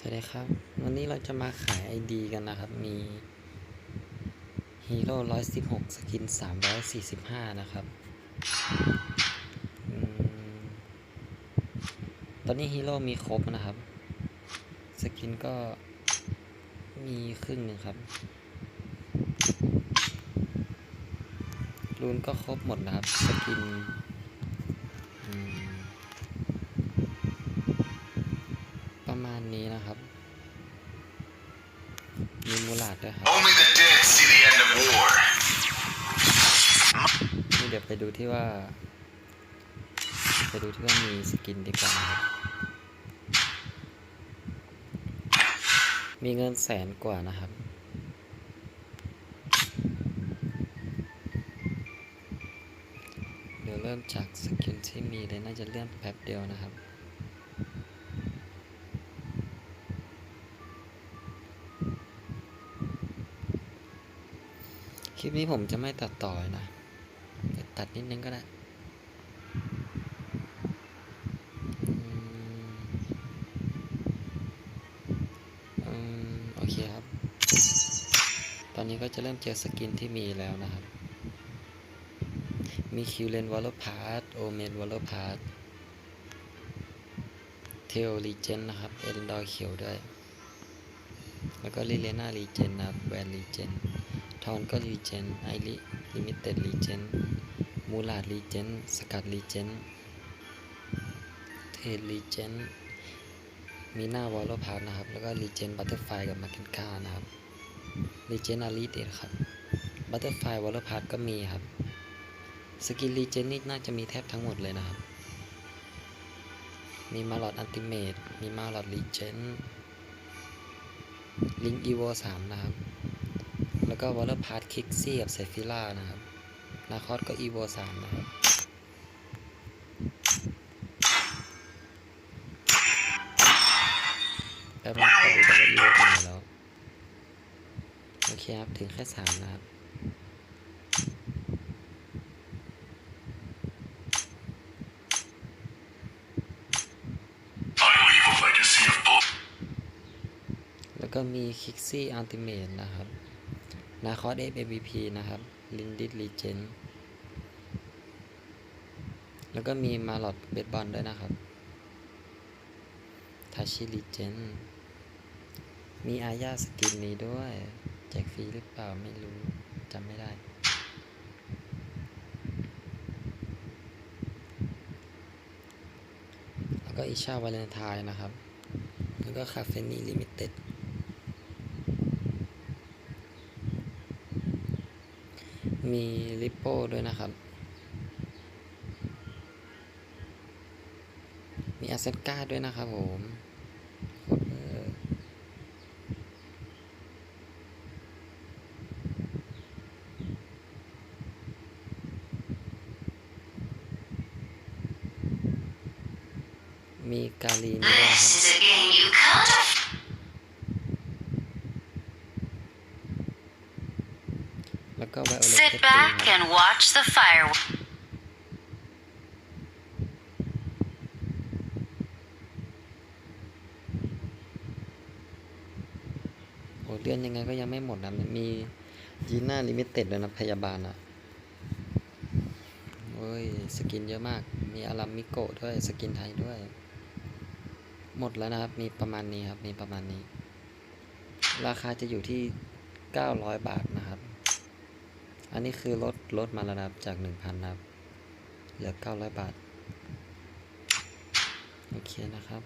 สวัสดีครับ วันนี้เราจะมาขาย ID กันนะครับ มีฮีโร่116 สกิน 345 นะครับอตอนนี้ฮีโร่มีครบนะครับ สกินก็มีครึ่งหนึ่งครับ รูนก็ครบหมดนะครับ สกิน ประมาณนี้นะครับ มีมูลาดด้วยครับ Only the dead see the end of war. นี่เดี๋ยวไปดูที่ว่า ไปดูที่ว่ามีสกินดีกว่านะครับมีเงินแสนกว่านะครับเดี๋ยวเริ่มจากสกินที่มีเลยน่าจะเลื่อนแป๊บเดียวนะครับ คลิปนี้ผมจะไม่ตัดต่อนะ ตัดนิดนึงก็ได้โอเคครับ ตอนนี้ก็จะเริ่มเจอสกินที่มีแล้วนะครับ มีคิวเลนวอลเลพาร์ตโอเมนวอลเลพาร์ตเทลลีเจนนะครับ เอลดอร์เขียวด้วย แล้วก็ลิเลน่าลีเจนนะครับแวนลีเจน ทอนก็รีเจนไอริลิมิเต็ดรีเจนมูลาดรีเจนสกัดรีเจนเทดรีเจนมีหน้าวอลโลพาร์นะครับ แล้วก็รีเจนบัตเตอร์ไฟกับมาเกนคานะครับรีเจนอารีเต็ดครับบัตเตอร์ไฟวอลโลพาร์ก็มีครับ สกิลรีเจนนี่น่าจะมีแทบทั้งหมดเลยนะครับ มีมาลอดอันติเมตมีมาลอดรีเจนลิงอีโวสามนะครับ แล้วก็วอลเลอร์พาร์ทคิกซี่กับเซฟิล่านะครับนาคอสก็อีโวสามนะครับแป๊บนึงขอดูกันว่าอีโวไปไหนแล้ว โอเคครับ ถึงแค่สามนะครับแล้วก็มีคิกซี่อัลติเมทนะครับ นาคอสเอฟเอวีพีนะครับลินดิสลีเจนแล้วก็มีมาลอดเบสบอลด้วยนะครับทาชิลีเจนมีอาญาสกินนี้ด้วย แจกฟรีหรือเปล่าไม่รู้จำไม่ได้ แล้วก็อิชาวาเลนไทน์นะครับ แล้วก็คาเฟนีลิมิเต็ด มีลิปโป้ด้วยนะครับ มีอาเซนกาด้วยนะครับผมมีกาลีนด้วยนะครับ This is a game you can't afford. แล้วก็ไวโอเลต Sit back and watch the fireworks. โอ้เลื่อนยังไงก็ยังไม่หมดนะมันมีจีน่าลิมิเต็ดด้วยนะพยาบาลอะโอ้ย สกินเยอะมาก มีอารัมมิโกะด้วย สกินไทยด้วย หมดแล้วนะครับ มีประมาณนี้ครับ มีประมาณนี้ ราคาจะอยู่ที่ 900 บาทนะครับ อันนี้คือลดลดมาแล้วนะดับจาก 1,000นะครับ เหลือ 900 บาท โอเคนะครับ